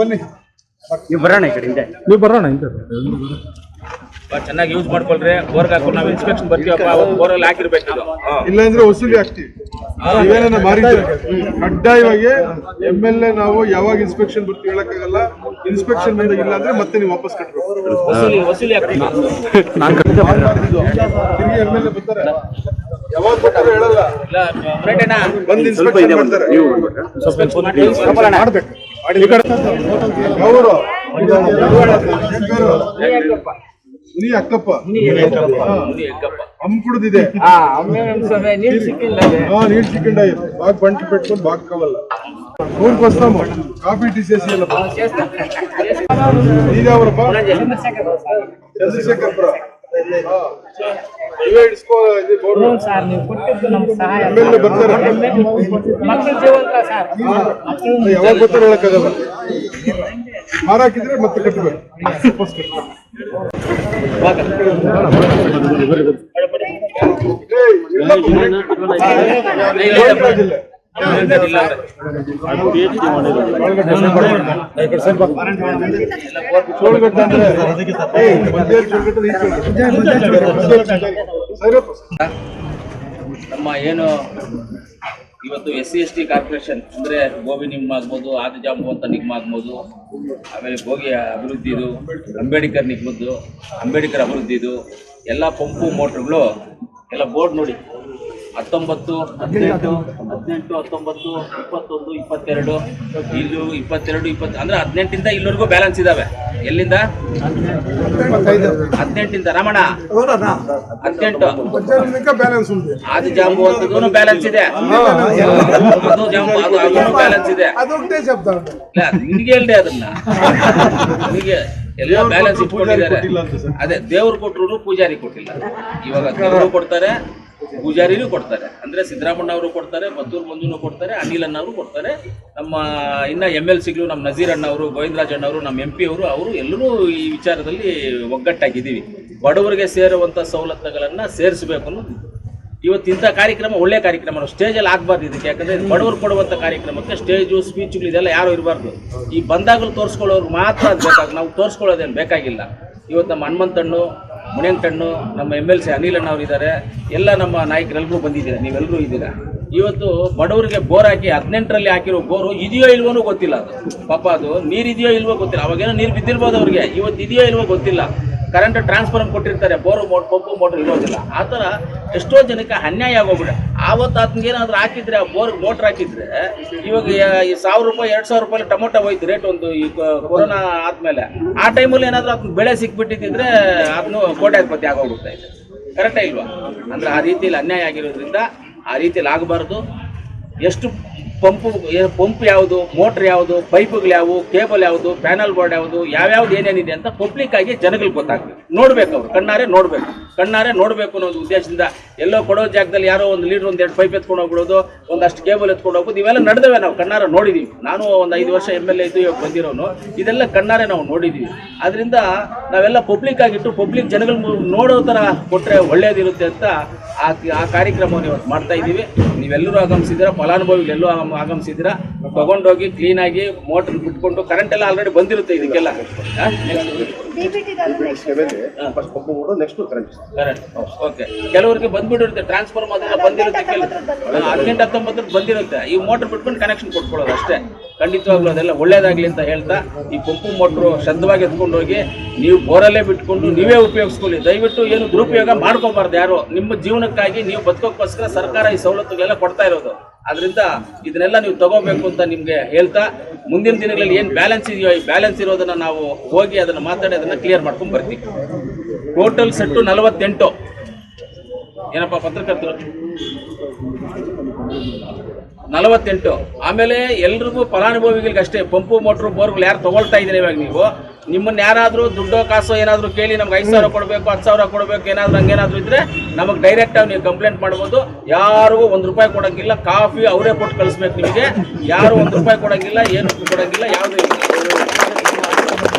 ಬನ್ನಿ ನೀವು ಬರೋಣ ಈ ಕಡೆ ಹಿಂದೆ. ನೀವು ಬರೋಣ ಹಿಂದೆ. ಚೆನ್ನಾಗಿ ಯೂಸ್ ಮಾಡ್ಕೊಳ್ರಿ. ಬೋರ್ಗ್ ಹಾಕೊಂಡು ನಾವು ಇನ್ಸ್ಪೆಕ್ಷನ್ ಬರ್ತೀವಪ್ಪ ಅವತ್ತು ಬೋರಲ್ಲಿ ಹಾಕಿರ್ಬೇಕು ಇದು. ಇಲ್ಲಾಂದ್ರೆ ವಸೂಲಿ ಆಗ್ತೀವಿ ನೀವೇನ ಮಾರಿದ್ರೆ ಕಡ್ಡಾಯವಾಗಿ ಎಂ ಎಲ್ ಎ ನಾವು ಯಾವಾಗ ಇನ್ಸ್ಪೆಕ್ಷನ್ ಬರ್ತೀವಿ ಹೇಳಕ್ಕಾಗಲ್ಲ. ಇನ್ಸ್ಪೆಕ್ಷನ್ ಬಂದಾಗ ಇಲ್ಲ ಅಂದ್ರೆ ಮತ್ತೆ ನೀವು ವಾಪಸ್ ಕಟ್ಟಬೇಕು ವಸೂಲಿ ವಸೂಲಿ ಆಗ್ತೀವಿ ತಿರ್ಗಿ ಎಂ ಎಲ್ ಎ ಬರ್ತಾರೆ. ಮುನಿ ಅಕ್ಕಪ್ಪ ಹಮ್ ಕುಡ್ದಿದೆ. ನೀರ್ ಚಿಕ್ಕಂಡ ಬಾಗ್ ಬಂಟಿ ಪೆಟ್ಕೊಂಡು ಬಾಗ್ ಕವಲ್ಲ. ಊರ್ಗ್ ವಸ್ತಾಮ ಕಾಫಿ ಟಿ ಸೇಸಿ ಅಲ್ಲ ನೀವ್ಯಾವ್ರಪ್ಪ ಚಂದ್ರಶೇಖರ್ಪುರ ಸರ್ ನೀವು ಕೊಟ್ಟಿದ್ದು ನಮ್ಗೆ ಸಹಾಯ ಮಕ್ಕಳು ಜೀವಂತ ಸರ್ ಯಾವಾಗ ಬರ್ತಾರೆ ಮಾರಾಕಿದ್ರೆ ಮತ್ತೆ ಕಟ್ಟಬೇಕು ನಮ್ಮ ಏನು ಇವತ್ತು S C S T corporation ಅಂದ್ರೆ ಗೋಬಿ ನಿಗಮ ಆಗ್ಬೋದು, ಆದಿಜಾಂಬು ಅಂತ ನಿಗಮ ಆಗ್ಬೋದು, ಆಮೇಲೆ ಭೋಗಿ ಅಭಿವೃದ್ಧಿದು ಅಂಬೇಡ್ಕರ್ ನಿಗಮದ್ದು ಅಂಬೇಡ್ಕರ್ ಅಭಿವೃದ್ಧಿ ಇದು, ಎಲ್ಲ ಪಂಪು ಮೋಟ್ರುಗಳು, ಎಲ್ಲ ಬೋರ್ಡ್ ನೋಡಿ. ಹತ್ತೊಂಬತ್ತು ಹದಿನೆಂಟು ಹದಿನೆಂಟು ಹತ್ತೊಂಬತ್ತು ಇಪ್ಪತ್ತೊಂದು ಇಪ್ಪತ್ತೆರಡು ಇಲ್ಲೂ ಇಪ್ಪತ್ತೆರಡು ಇಪ್ಪತ್ತು ಅಂದ್ರೆ ಹದಿನೆಂಟಿಂದ ಇಲ್ಲಿವರೆಗೂ ಬ್ಯಾಲೆನ್ಸ್ ಇದಾವೆ. ಎಲ್ಲಿಂದ? ಹದಿನೆಂಟಿಂದ. ರಮಣ. ಹದಿನೆಂಟು. ಬ್ಯಾಲೆನ್ಸ್ ಉಂಟು. ಆದಿ ಜಾಂಬು ಅಂತದೂ ಬ್ಯಾಲೆನ್ಸ್ ಇದೆ. ಅದು ಜಾಂಬು ಅದು ಅದೂ ಬ್ಯಾಲೆನ್ಸ್ ಇದೆ ಇಲ್ಲ ನಿಮಗೆ ಹೇಳ್ದೆ ಅದನ್ನ. ನಿಮಗೆ ಎಲ್ಲ ಬ್ಯಾಲೆನ್ಸ್ ಇಟ್ಕೊಂಡಿದ್ದಾರೆ. ಅದೇ ದೇವ್ರು ಕೊಟ್ರು ಪೂಜಾರಿ ಕೊಟ್ಟಿಲ್ಲ. ಇವಾಗ ದೇವರು ಕೊಡ್ತಾರೆ ಪೂಜಾರಿನೂ ಕೊಡ್ತಾರೆ. ಅಂದ್ರೆ ಸಿದ್ದರಾಮಣ್ಣ ಅವರು ಕೊಡ್ತಾರೆ ಮತ್ತೂರು ಮಂಜುನು ಕೊಡ್ತಾರೆ, ಅನಿಲ್ ಅಣ್ಣವರು ಕೊಡ್ತಾರೆ. ನಮ್ಮ ಇನ್ನ ಎಂ ಎಲ್ ಸಿಗಳು ನಮ್ಮ ನಜೀರ್ ಅಣ್ಣವರು ಗೋವಿಂದರಾಜ್ ಅಣ್ಣವರು ನಮ್ಮ ಎಂ ಪಿ ಅವರು ಅವರು ಎಲ್ಲರೂ ಈ ವಿಚಾರದಲ್ಲಿ ಒಗ್ಗಟ್ಟಾಗಿದ್ದೀವಿ. ಬಡವರಿಗೆ ಸೇರುವಂಥ ಸವಲತ್ತುಗಳನ್ನ ಸೇರಿಸಬೇಕು ಅನ್ನೋದು ಇವತ್ತು ಇಂಥ ಕಾರ್ಯಕ್ರಮ ಒಳ್ಳೆ ಕಾರ್ಯಕ್ರಮ ಸ್ಟೇಜಲ್ಲಿ ಆಗಬಾರ್ದು ಇದಕ್ಕೆ. ಯಾಕಂದ್ರೆ ಬಡವರು ಕೊಡುವಂಥ ಕಾರ್ಯಕ್ರಮಕ್ಕೆ ಸ್ಟೇಜು ಸ್ಪೀಚ್ಗಳು ಇದೆಲ್ಲ ಯಾರು ಇರಬಾರ್ದು. ಈ ಬಂದಾಗಲೂ ತೋರಿಸ್ಕೊಳ್ಳೋರು ಮಾತ್ರ ಅದು ಬೇಕಾಗ ನಾವು ತೋರಿಸ್ಕೊಳ್ಳೋದೇನು ಬೇಕಾಗಿಲ್ಲ. ಇವತ್ತು ನಮ್ಮ ಹನುಮಂತಣ್ಣು ಮುನಿಯಂಟಣ್ಣು ನಮ್ಮ ಎಂ ಎಲ್ ಸಿ ಅನಿಲ್ ಇದ್ದಾರೆ. ಎಲ್ಲ ನಮ್ಮ ನಾಯಕರೆಲ್ಲರೂ ಬಂದಿದ್ದೀರಾ? ನೀವೆಲ್ಲರೂ ಇದ್ದೀರಾ? ಇವತ್ತು ಬಡವರಿಗೆ ಬೋರ್ ಹಾಕಿ ಹದಿನೆಂಟರಲ್ಲಿ ಹಾಕಿರೋ ಬೋರು ಇದೆಯೋ ಇಲ್ವೋ ಗೊತ್ತಿಲ್ಲ ಅದು. ಪಾಪ ಅದು ನೀರು ಇದೆಯೋ ಇಲ್ವೋ ಗೊತ್ತಿಲ್ಲ. ಅವಾಗೇನೋ ನೀರು ಬಿದ್ದಿರ್ಬೋದು ಅವ್ರಿಗೆ. ಇವತ್ತು ಇದೆಯೋ ಇಲ್ವೋ ಗೊತ್ತಿಲ್ಲ. ಕರೆಂಟ್ ಟ್ರಾನ್ಸ್ಫಾರ್ಮ್ ಕೊಟ್ಟಿರ್ತಾರೆ. ಬೋರು ಮೋಟ್ ಪಂಪು ಮೋಟ್ರ್ ಇರೋದಿಲ್ಲ. ಆ ಥರ ಎಷ್ಟೋ ಜನಕ್ಕೆ ಅನ್ಯಾಯ ಆಗೋಗ್ಬಿಡ ಆವತ್ತು ಆತನಿಗೆ ಏನಾದರೂ ಹಾಕಿದ್ರೆ, ಆ ಬೋರ್ ಮೋಟ್ರ್ ಹಾಕಿದ್ರೆ, ಇವಾಗ ಈ ಸಾವಿರ ರೂಪಾಯಿ, ಎರಡು ಸಾವಿರ ರೂಪಾಯಿ ಟೊಮೊಟೊ ಹೋಯ್ತು ರೇಟ್ ಒಂದು ಈ ಕೊರೋನಾ ಆದ್ಮೇಲೆ. ಆ ಟೈಮಲ್ಲಿ ಏನಾದರೂ ಅದನ್ನ ಬೆಳೆ ಸಿಕ್ಬಿಟ್ಟಿದ್ರೆ ಅದನ್ನು ಕೋಟ್ಯಾಧಿಪತಿ ಆಗೋಗ್ಬಿಡ್ತಾ ಇದೆ ಕರೆಕ್ಟ ಇಲ್ವಾ? ಅಂದ್ರೆ ಆ ರೀತಿಯಲ್ಲಿ ಅನ್ಯಾಯ ಆಗಿರೋದ್ರಿಂದ ಆ ರೀತಿಯಲ್ಲಿ ಆಗಬಾರ್ದು. ಎಷ್ಟು ಪಂಪು ಪಂಪ್ ಯಾವುದು, ಮೋಟ್ರ್ ಯಾವುದು, ಪೈಪ್ಗಳು ಯಾವುವು ಕೇಬಲ್ ಯಾವುದು, ಪ್ಯಾನಲ್ ಬೋರ್ಡ್ ಯಾವುದು, ಯಾವ್ಯಾವ್ದು ಏನೇನಿದೆ ಅಂತ ಪಬ್ಲಿಕ್ ಆಗಿ ಜನಗಳಿಗೆ ಗೊತ್ತಾಗ್ತದೆ. ನೋಡ್ಬೇಕು ಅವರು, ಕಣ್ಣಾರೆ ನೋಡಬೇಕು. ಕಣ್ಣಾರೆ ನೋಡಬೇಕು ಅನ್ನೋ ಒಂದು ಉದ್ದೇಶದಿಂದ ಎಲ್ಲೋ ಕೊಡೋ ಜಾಗದಲ್ಲಿ ಯಾರೋ ಒಂದು ಲೀಟರ್ ಒಂದು ಎರಡು ಪೈಪ್ ಎತ್ಕೊಂಡು ಹೋಗ್ಬಿಡೋದು, ಒಂದಷ್ಟು ಕೇಬಲ್ ಎತ್ಕೊಂಡು ಹೋಗ್ಬೋದು ಇವೆಲ್ಲ ನಡೆದವೆ ನಾವು, ಕಣ್ಣಾರೆ ನೋಡಿದೀವಿ. ನಾನು ಒಂದು ಐದು ವರ್ಷ ಎಂ ಎಲ್ ಎ ಇದ್ದು ಇವಾಗ ಬಂದಿರೋನು, ಇದೆಲ್ಲ ಕಣ್ಣಾರೆ ನಾವು ನೋಡಿದೀವಿ. ಅದರಿಂದ ನಾವೆಲ್ಲ ಪಬ್ಲಿಕ್ ಆಗಿಟ್ಟು ಪಬ್ಲಿಕ್ ಜನಗಳ ನೋಡೋ ಥರ ಕೊಟ್ಟರೆ ಒಳ್ಳೇದಿರುತ್ತೆ ಅಂತ ಆ ಕಾರ್ಯಕ್ರಮವನ್ನು ಇವತ್ತು ಮಾಡ್ತಾ ಇದ್ದೀವಿ. ನೀವೆಲ್ಲರೂ ಆಗಮಿಸಿದ್ದೀರಾ ಫಲಾನುಭವಿಗಳು ಎಲ್ಲೂ ಆಗಮ್- ಆಗಮಿಸಿದ್ದೀರಾ ತಗೊಂಡೋಗಿ ಕ್ಲೀನಾಗಿ ಮೋಟರ್ ಬಿಟ್ಕೊಂಡು ಕರೆಂಟ್ ಎಲ್ಲ ಆಲ್ರೆಡಿ ಬಂದಿರುತ್ತೆ ಇದಕ್ಕೆಲ್ಲ. ಕರೆಂಟ್ ಓಕೆ ಕೆಲವರಿಗೆ ಬಂದ್ಬಿಟ್ಟಿರುತ್ತೆ ಟ್ರಾನ್ಸ್ಫಾರ್ಮ್ ಅದೆಲ್ಲ ಬಂದಿರುತ್ತೆ ಕೆಲ ಹದಿನೆಂಟು ಹತ್ತೊಂಬತ್ತಕ್ಕೆ ಬಂದಿರುತ್ತೆ. ಈ ಮೋಟರ್ ಬಿಟ್ಕೊಂಡು ಕನೆಕ್ಷನ್ ಕೊಟ್ಕೊಳ್ಳೋದು ಅಷ್ಟೇ. ಖಂಡಿತವಾಗ್ಲೂ ಅದೆಲ್ಲ ಒಳ್ಳೇದಾಗ್ಲಿ ಅಂತ ಹೇಳ್ತಾ ಈ ಪಂಪು ಮೋಟ್ರು ಶ್ರದ್ಧವಾಗಿ ಎತ್ಕೊಂಡು ಹೋಗಿ ನೀವು ಬೋರಲ್ಲೇ ಬಿಟ್ಕೊಂಡು ನೀವೇ ಉಪಯೋಗಿಸ್ಕೊಳ್ಳಿ. ದಯವಿಟ್ಟು ಏನು ದುರುಪಯೋಗ ಮಾಡ್ಕೋಬಾರ್ದು ಯಾರು. ನಿಮ್ಮ ಜೀವನಕ್ಕಾಗಿ ನೀವು ಬದುಕೋಕ್ಕೋಸ್ಕರ ಸರ್ಕಾರ ಈ ಸವಲತ್ತುಗಳೆಲ್ಲ ಕೊಡ್ತಾ ಇರೋದು. ಅದರಿಂದ ಇದನ್ನೆಲ್ಲ ನೀವು ತಗೋಬೇಕು ಅಂತ ನಿಮಗೆ ಹೇಳ್ತಾ, ಮುಂದಿನ ದಿನಗಳಲ್ಲಿ ಏನು ಬ್ಯಾಲೆನ್ಸ್ ಇದೆಯೋ ಈ ಬ್ಯಾಲೆನ್ಸ್ ಇರೋದನ್ನ ನಾವು ಹೋಗಿ ಅದನ್ನು ಮಾತಾಡಿ, ಅದನ್ನು ಕ್ಲಿಯರ್ ಮಾಡ್ಕೊಂಡು ಬರ್ತೀವಿ. ಟೋಟಲ್ ಸೆಟ್ಟು ನಲವತ್ತೆಂಟು. ಏನಪ್ಪ ಪತ್ರಕರ್ತರು? ನಲವತ್ತೆಂಟು. ಆಮೇಲೆ ಎಲ್ರಿಗೂ ಫಲಾನುಭವಿಗಳಿಗೆ ಅಷ್ಟೇ ಪಂಪು ಮೋಟ್ರು ಬೋರ್ಗಳು ಯಾರು ತಗೊಳ್ತಾ ಇದ್ದೀರಿ ಇವಾಗ ನೀವು? ನಿಮ್ಮನ್ನ ಯಾರಾದರೂ ದುಡ್ಡೋ ಕಾಸು ಏನಾದರೂ ಕೇಳಿ ನಮ್ಗೆ ಐದು ಸಾವಿರ ಕೊಡಬೇಕು, ಹತ್ತು ಸಾವಿರ ಕೊಡಬೇಕು, ಏನಾದರೂ ಹಂಗೇನಾದರೂ ಇದ್ದರೆ ನಮಗೆ ಡೈರೆಕ್ಟ್ ಆಗಿ ನೀವು ಕಂಪ್ಲೇಂಟ್ ಮಾಡ್ಬೋದು. ಯಾರಿಗೂ ಒಂದು ರೂಪಾಯಿ ಕೊಡೋಂಗಿಲ್ಲ, ಕಾಫಿ ಅವರೇ ಕೊಟ್ಟು ಕಳಿಸ್ಬೇಕು ನಿಮಗೆ. ಯಾರು ಒಂದು ರೂಪಾಯಿ ಕೊಡೋಂಗಿಲ್ಲ, ಏನು ಕೊಡೋಂಗಿಲ್ಲ, ಯಾವುದೂ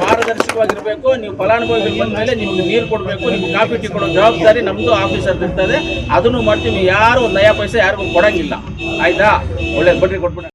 ಪಾರದರ್ಶಕವಾಗಿರ್ಬೇಕು, ನೀವು ಫಲಾನುಭವಿಗಳು ಬಂದ ಮೇಲೆ ನಿಮ್ಗೆ ನೀರು ಕೊಡಬೇಕು, ನಿಮ್ಗೆ ಕಾಫಿ ಟೀ ಕೊಡೋ ಜವಾಬ್ದಾರಿ ನಮ್ಮದು ಆಫೀಸರ್ ಇರ್ತದೆ. ಅದನ್ನು ಮಾಡ್ತೀವಿ. ಯಾರು ನಯಾ ಪೈಸೆ ಯಾರಿಗೂ ಕೊಡೋಂಗಿಲ್ಲ. ಆಯ್ತಾ? ಒಳ್ಳೇದು ಬಡ್ಡಿ ಕೊಟ್ಬಿಡ